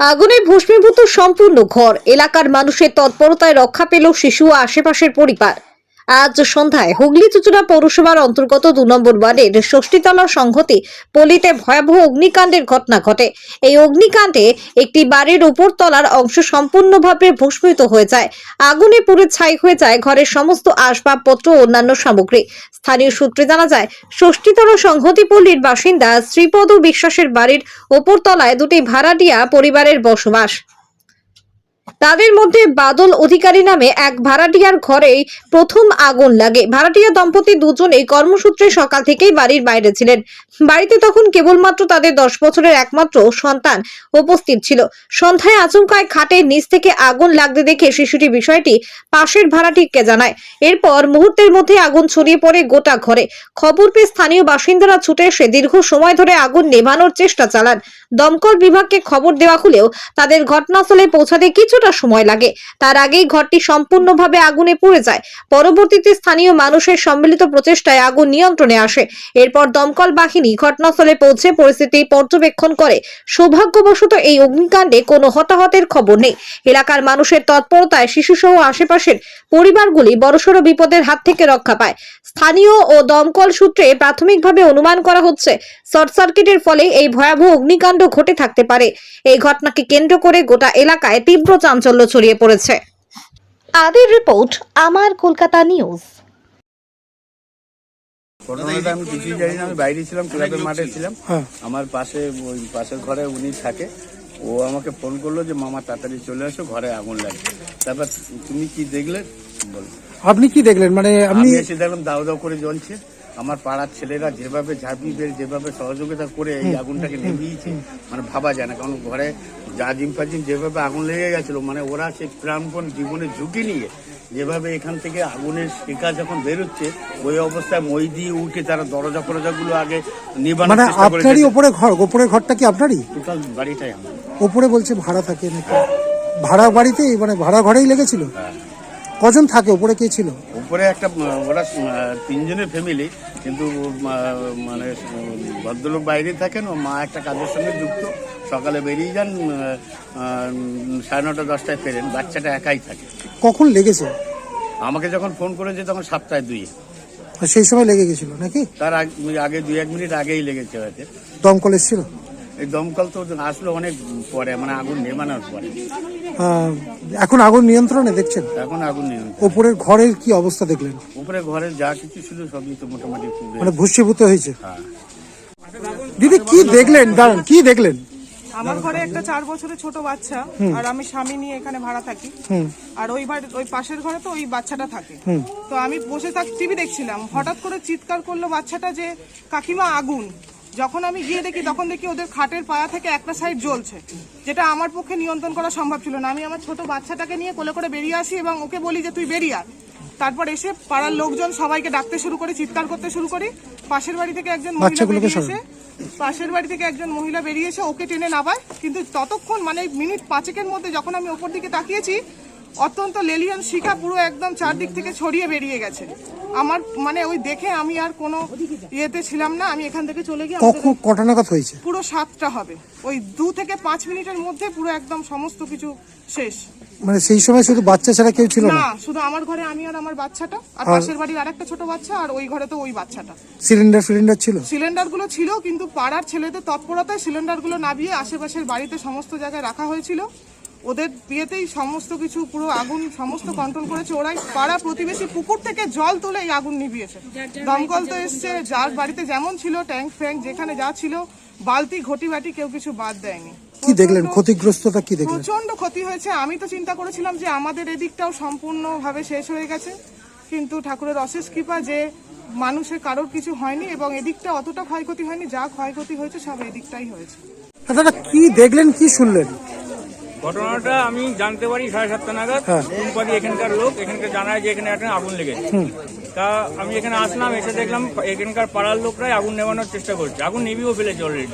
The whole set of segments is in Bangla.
আগুনে ভস্মীভূত সম্পূর্ণ ঘর। এলাকার মানুষের তৎপরতায় রক্ষা পেল শিশু ও আশেপাশের পরিবার। আজ সন্ধ্যায় হুগলি চুচুড়া পৌরসভার অন্তর্গত দু নম্বর ওয়ার্ডের ষষ্ঠীতলা সংহতি পল্লীতে ভয়াবহ অগ্নিকাণ্ডের ঘটনা ঘটে। এই অগ্নিকাণ্ডে একটি বাড়ির উপর তলার অংশ সম্পূর্ণভাবে ভস্মীভূত হয়ে যায়। আগুনে পুড়ে ছাই হয়ে যায় ঘরের সমস্ত আসবাবপত্র ও অন্যান্য সামগ্রী। স্থানীয় সূত্রে জানা যায়, ষষ্ঠীতলা সংহতি পল্লীর বাসিন্দা শ্রীপদ বিশ্বাসের বাড়ির ওপর তলায় দুটি ভাড়াটিয়া পরিবারের বসবাস। তাদের মধ্যে বাদল অধিকারী নামে এক ভাড়াটিয়ার ঘরেই প্রথম আগুন লাগে। ভাড়াটিয়া দম্পতি দুজনেই কর্মসূত্রে সকাল থেকেই বাড়ির বাইরে ছিলেন। বাড়িতে তখন কেবলমাত্র তাদের দশ বছরের একমাত্র সন্তান উপস্থিত ছিল। সন্ধ্যায় আচমকায় খাটের নিচ থেকে আগুন লাগতে দেখে শিশুটি বিষয়টি পাশের ভাড়াটিকে জানায়। এরপর মুহূর্তের মধ্যে আগুন ছড়িয়ে পড়ে গোটা ঘরে। খবর পেয়ে স্থানীয় বাসিন্দারা ছুটে এসে দীর্ঘ সময় ধরে আগুন নেভানোর চেষ্টা চালান। দমকল বিভাগকে খবর দেওয়া হলেও তাদের ঘটনাস্থলে পৌঁছাতে কিছুটা সময় লাগে। তার আগেই ঘরটি সম্পূর্ণভাবে আগুনে পুড়ে যায়। পরবর্তীতে স্থানীয় মানুষের সম্মিলিত প্রচেষ্টায় আগুন নিয়ন্ত্রণে আসে। এরপর দমকল বাহিনী ঘটনাস্থলে পৌঁছে পরিস্থিতি পর্যবেক্ষণ করে। সৌভাগ্যবশত এই অগ্নিকাণ্ডে কোনো হতাহতের খবর নেই। এলাকার মানুষের তৎপরতায় শিশুসহ আশেপাশের পরিবারগুলি বড়সড় বিপদের হাত থেকে রক্ষা পায়। স্থানীয় ও দমকল সূত্রে প্রাথমিকভাবে অনুমান করা হচ্ছে, শর্ট সার্কিটের ফলে এই ভয়াবহ অগ্নিকাণ্ড ঘটে থাকতে পারে। এই ঘটনাকে কেন্দ্র করে গোটা এলাকায় তীব্র চাঞ্চল্য ছড়িয়ে পড়েছে। আদির রিপোর্ট আমার কলকাতা নিউজ। ঘটনাটা আমি কিছুই জানি না আমি বাইরে ছিলাম ক্লাবের মাঠে ছিলাম। আমার পাশে ওই পাশের ঘরে উনি থাকে। ও আমাকে ফোন করল যে মামা তাড়াতাড়ি চলে আসো ঘরে আগুন লাগছে তারপর তুমি কি দেখলে? বলো। আপনি কি দেখলেন? মানে আপনি আমি এসে দেখলাম দাও দাও করে জ্বলছে। আমার পাড়ার ছেলেরা যেভাবে ঝাঁপিয়ে বের যেভাবে সহযোগিতা করে এই আগুনটাকে নেভিয়েছে মানে ভাবা যায় না। কারণ ঘরে জাজিম ফাজিম যেভাবে আগুন লেগে গেছিল মানে ওরা সেই প্রাণপণ জীবনের ঝুঁকি নিয়ে যেভাবে এখান থেকে আগুনের শিকা যখন বেরোচ্ছে ওই অবস্থায় মই দিয়ে উঠে তারা দরজা ফরজাগুলো আগে নিবানোর মানে আপনারই ওপরে ঘর ওপরের ঘরটা কি আপনারই? টোটাল বাড়িটাই আমার। ওপরে বলছে ভাড়া থাকে নাকি? ভাড়া বাড়িতে মানে ভাড়া ঘরেই লেগেছিল? কজন থাকে? উপরে কে ছিল? উপরে একটা ওরা তিনজনের ফ্যামিলি কিন্তু মানে ভদ্রলোক বাইরে থাকেন ও মা একটা কাজের সঙ্গে যুক্ত। সকালে বেরিয়ে যান সাড়ে নটা দশটায় ফেরেন। বাচ্চাটা একাই থাকে। কখন লেগেছে? আমাকে যখন ফোন করেছে তখন সাতটায় দুই সেই সময় লেগে গেছিল নাকি? তার আগ- আগে দুই এক মিনিট আগেই লেগেছে হয়তো। দমকল এসেছিল? এই দমকল তো আসলো অনেক পরে মানে আগুন নেমানোর পরে। এখন আগুন নিয়ন্ত্রণে দেখছেন? এখন আগুন নেই ওপরের ঘরের কি অবস্থা দেখলেন? উপরে ঘরের যা কিছু ছিল সবই তো মোটামুটি মানে ভূষীভূত হয়েছে। হ্যাঁ। দিদি কি দেখলেন? দাঁড়ান কি দেখলেন? আমার ঘরে একটা চার বছরের ছোট বাচ্চা আর আমি স্বামী নিয়ে এখানে ভাড়া থাকি। আর ওই বাড়ি ওই পাশের ঘরে তো ওই বাচ্চাটা থাকে। তো আমি বসে থাক টিভি দেখছিলাম। হঠাৎ করে চিৎকার করল বাচ্চাটা যে কাকিমা আগুন। যখন আমি গিয়ে দেখি তখন দেখি ওদের খাটের পায়া থেকে একটা সাইড জ্বলছে যেটা আমার পক্ষে নিয়ন্ত্রণ করা সম্ভব ছিল না। আমি আমার ছোট বাচ্চাটাকে নিয়ে কোলে করে বেরিয়ে আসি এবং ওকে বলি যে তুই বেরিয়ে আয়। তারপর এসে পাড়ার লোকজন সবাইকে ডাকতে শুরু করি চিৎকার করতে শুরু করি। পাশের বাড়ি থেকে একজন মহিলা বেরিয়ে এসে পাশের বাড়ি থেকে একজন মহিলা বেরিয়েছে ওকে টেনে নামায়। কিন্তু ততক্ষণ মানে মিনিট পাঁচেকের মধ্যে যখন আমি ওপর দিকে তাকিয়েছি অত্যন্ত লেলিয়ান শিখা পুরো একদম চারদিক থেকে ছড়িয়ে বেরিয়ে গেছে। আমার মানে ওই দেখে আমি আর কোনো ইয়েতে ছিলাম না আমি এখান থেকে চলে গিয়ে কখন কটা নাগাদ হয়েছে? পুরো সাতটা হবে। ওই দু থেকে পাঁচ মিনিটের মধ্যে পুরো একদম সমস্ত কিছু শেষ। মানে সেই সময় শুধু বাচ্চা ছাড়া কেউ ছিল না? শুধু আমার ঘরে আমি আর আমার বাচ্চাটা আর পাশের বাড়ির আরেকটা ছোট বাচ্চা আর ওই ঘরে তো ওই বাচ্চাটা। সিলিন্ডার সিলিন্ডার ছিল? সিলিন্ডারগুলো ছিল কিন্তু পাড়ার ছেলেদের তৎপরতায় সিলিন্ডারগুলো নামিয়ে আশেপাশের বাড়িতে সমস্ত জায়গায় রাখা হয়েছিল। ওদের বিয়েতেই সমস্ত কিছু পুরো আগুন সমস্ত কন্ট্রোল করেছে। ওরাই পাড়া প্রতিবেশী পুকুর থেকে জল তুলে এই আগুন নিভিয়েছে। দমকল তো এসছে যার বাড়িতে যেমন ছিল ট্যাঙ্ক ফ্যাঙ্ক যেখানে যা ছিল বালতি ঘটি বাটি কেউ কিছু বাদ দেয়নি। কি দেখলেন? ক্ষতিগ্রস্ততা কি দেখলেন? প্রচণ্ড ক্ষতি হয়েছে। আমি তো চিন্তা করেছিলাম যে আমাদের এদিকটাও সম্পূর্ণভাবে শেষ হয়ে গেছে। কিন্তু ঠাকুরের অশেষ কৃপা যে মানুষের কারোর কিছু হয়নি এবং এদিকটা অতটা ক্ষয়ক্ষতি হয়নি যা ক্ষয়ক্ষতি হয়েছে সব এদিকটাই হয়েছে। দাদা কি দেখলেন কি শুনলেন? ঘটনাটা আমি জানতে পারি সাড়ে সাতটা নাগাদ। হ্যাঁ। ফুলবাড়ি এখানকার লোক এখানকার জানায় যে এখানে একটা আগুন লেগেছে। তা আমি এখানে আসলাম এসে দেখলাম এখানকার পাড়ার লোকরাই আগুন নেভানোর চেষ্টা করছে। আগুন নিভিও ফেলেছে অলরেডি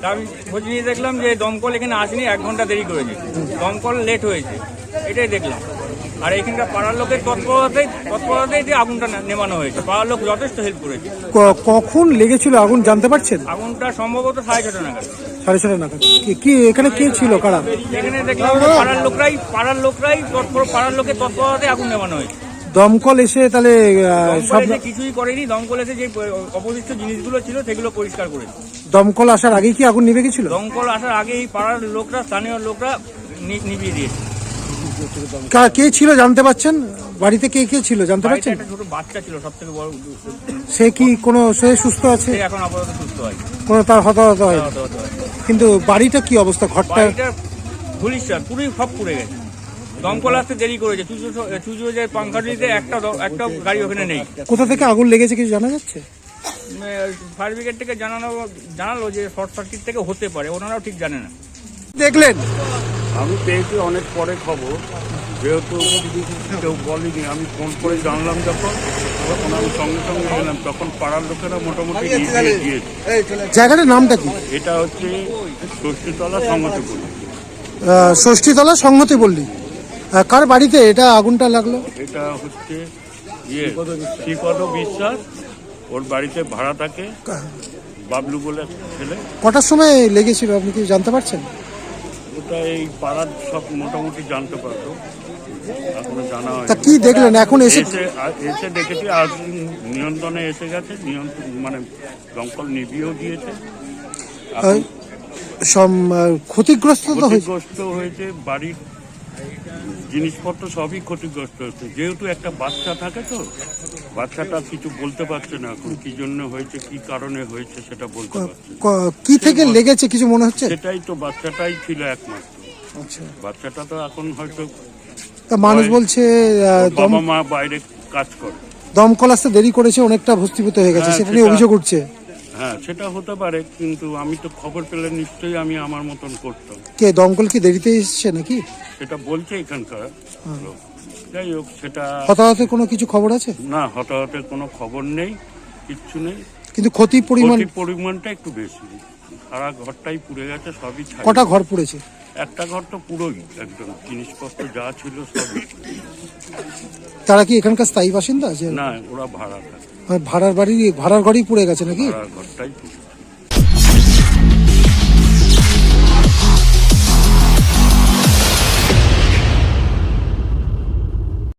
তা আমি খোঁজ নিয়ে দেখলাম যে দমকল এখানে আসেনি এক ঘণ্টা দেরি করেছে। দমকল লেট হয়েছে এটাই দেখলাম। আর এখানকার পাড়ার লোকের তৎপরতাই তৎপরতাই যে আগুনটা নে- নেভানো হয়েছে। পাড়ার লোক যথেষ্ট হেল্প করেছে। কখন লেগেছিল আগুন জানতে পারছেন? আগুনটা সম্ভবত সাড়ে ছটা নাগাদ। সাড়ে ছটা নাগাদ। কি- এখানে কে ছিল? কারা? এখানে দেখলাম পাড়ার লোকরাই পাড়ার লোকরাই তৎপর পাড়ার লোকের তৎপরতায় আগুন নেভানো হয়েছে দমকল এসে তাহলে সব কিছুই করেনি। দমকল এসে যে অবশিষ্ট জিনিসগুলো ছিল সেগুলো পরিষ্কার করেছে। দমকল আসার আগেই কি আগুন নিভে গেছিল? দমকল আসার আগেই পাড়ার লোকরা স্থানীয় লোকরা নিভিয়ে দিয়েছে। কে ছিল জানতে পারছেন বাড়িতে কে কে ছিল জানতে পারছেন একটা ছোট বাচ্চা ছিল সব থেকে বড়। সে কি কোনো সে সুস্থ আছে? এখন আপাতত সুস্থ হয় কোনো তার হতাহত হয়। কিন্তু বাড়িটা কি অবস্থা? ঘরটা ধুলিশ্বার পুরোই সব পুড়ে গেছে। দমকল আসতে দেরি করেছে। চুজো যে পাঙ্খাটিতে একটা একটা গাড়ি ওখানে নেই। কোথা থেকে আগুন লেগেছে কিছু জানা যাচ্ছে? ফায়ার ব্রিগেড থেকে জানানো জানালো যে শর্ট সার্কিট থেকে হতে পারে। ওনারাও ঠিক জানে না। দেখলেন? আমি পেয়েছি অনেক পরে খবর যেহেতু কেউ বলেনি আমি ফোন করে জানলাম যখন তখন আমি সঙ্গে সঙ্গে গেলাম তখন পাড়ার লোকেরা মোটামুটি জায়গাটার নামটা কি? এটা হচ্ছে ষষ্ঠীতলা সংগতিপুর আহ, ষষ্ঠীতলা সংহতি বললি আহ, কার বাড়িতে এটা আগুনটা লাগল? এটা হচ্ছে ইয়ে শ্রীপদ বিশ্বাস ওর বাড়িতে ভাড়া থাকে বাবলু বলে ছেলে। কটার সময় লেগেছিল আপনি কি জানতে পারছেন? ওটা এই পাড়ার সব মোটামুটি জানতে পারতো। এখনও জানা তা হয়নি কি দেখলেন? এখন এসে এসে এসে দেখেছি আজ নিয়ন্ত্রণে এসে গেছে নিয়ন্ত্রণ মানে দমকল নিভিয়েও দিয়েছে। সম- আহ, ক্ষতিগ্রস্ত তো হয়েছে? ক্ষতিগ্রস্ত হয়েছে বাড়ির জিনিসপত্র সবই ক্ষতিগ্রস্ত হয়েছে। যেহেতু একটা বাচ্চা থাকে তো বাচ্চাটা কিছু বলতে পারছে না এখন কি জন্য হয়েছে কি কারণে হয়েছে সেটা বলতে পারছে না। কি থেকে লেগেছে কিছু মনে হচ্ছে? সেটাই তো বাচ্চাটাই ছিল একমাত্র। আচ্ছা। বাচ্চাটা তো এখন হয়তো তা মানুষ বলছে আহ, দম বাবা মা বাইরে কাজ করে। দমকল আসতে দেরি করেছে অনেকটা ভস্তিভূত হয়ে গেছে হ্যাঁ, সেটা নিয়ে সেটা- অভিযোগ উঠছে। হ্যাঁ সেটা হতে পারে কিন্তু আমি তো খবর পেলে নিশ্চয়ই আমি আমার মতন করতাম। কে দমকল কি দেরিতে এসছে নাকি? সেটা বলছে এখানকার লোক। যাই হোক সেটা হতাহতের কোনো কিছু খবর আছে? না হতাহতের কোনো খবর নেই কিচ্ছু নেই। কিন্তু ক্ষতি পরিমাণ ক্ষতির পরিমাণটা একটু বেশি। সারা ঘরটাই পুড়ে গেছে সবই ছাই। কটা ঘর পড়েছে? একটা ঘর তো পুরোই একদম জিনিসপত্র যা ছিল সবই। তারা কি এখানকার স্থায়ী বাসিন্দা? যে না ওরা ভাড়া থাকে ভাড়ার বাড়ি ভাড়ার ঘরই পুড়ে গেছে নাকি? ভাড়ার ঘরটাই পুরো